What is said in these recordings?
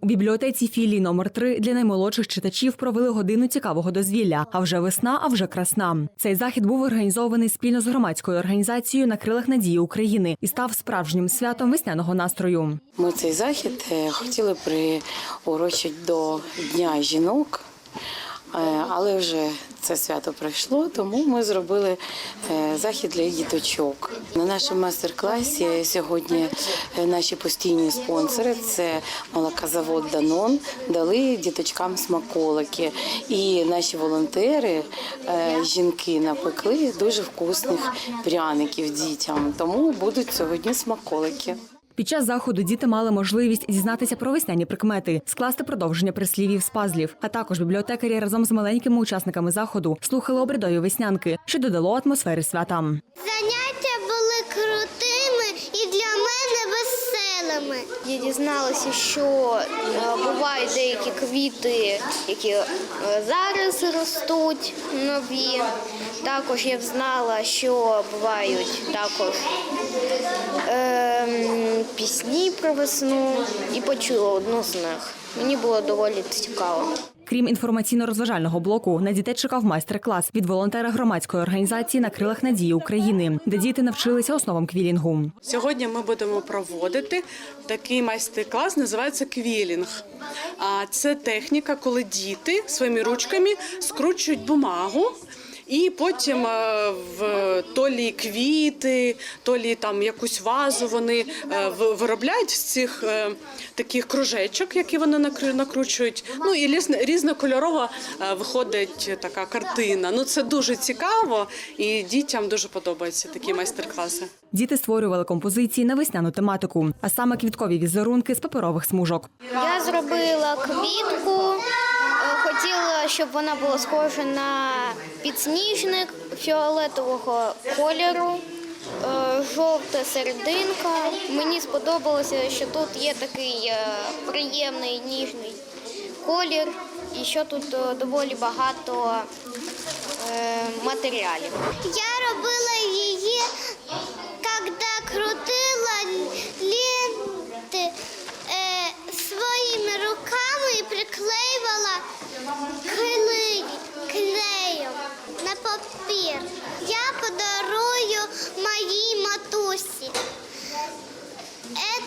У бібліотеці філії номер 3 для наймолодших читачів провели годину цікавого дозвілля. А вже весна, а вже красна. Цей захід був організований спільно з громадською організацією на крилах надії України і став справжнім святом весняного настрою. Ми цей захід е, хотіли приурочити до Дня жінок, але вже це свято пройшло, тому ми зробили е, захід для діточок. На нашому майстер-класі сьогодні е, наші постійні спонсори це молокозавод Данон дали діточкам смаколики. І наші волонтери, е, жінки, напекли дуже вкусних пряників дітям. Тому будуть сьогодні смаколики. Під час заходу діти мали можливість дізнатися про весняні прикмети, скласти продовження прислівів з пазлів. А також бібліотекарі разом з маленькими учасниками заходу слухали обрядові веснянки, що додало атмосфери свята. Веселими. Я дізналася, що е, бувають деякі квіти, які е, зараз ростуть нові. Також я знала, що бувають також е, пісні про весну і почула одну з них. Мені було доволі цікаво. Крім інформаційно-розважального блоку, на дітей чекав майстер-клас від волонтера громадської організації на крилах надії України, де діти навчилися основам квілінгу. Сьогодні ми будемо проводити такий майстер-клас, називається квілінг. А це техніка, коли діти своїми ручками скручують бумагу. І потім е, в толі квіти, толі там якусь вазу вони е, в- виробляють з цих е, таких кружечок, які вони накру- накручують. Ну і різно- різнокольорова виходить така картина. Ну це дуже цікаво, і дітям дуже подобаються такі майстер-класи. Діти створювали композиції на весняну тематику, а саме квіткові візерунки з паперових смужок. Я зробила квітку, хотіла, щоб вона була схожа на підсніжник фіолетового кольору. е, Жовта серединка. Мені сподобалося, що тут є такий е, приємний ніжний колір, і що тут е, доволі багато матеріалів. Я робила її, коли крутила матусі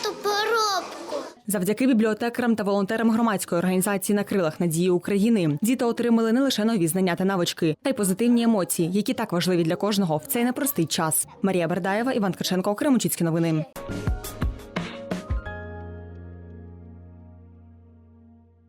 цю поробку. Завдяки бібліотекарам та волонтерам громадської організації на крилах надії України діти отримали не лише нові знання та навички, та й позитивні емоції, які так важливі для кожного в цей непростий час. Марія Бердаєва, Іван Ткаченко, Кремучицькі новини.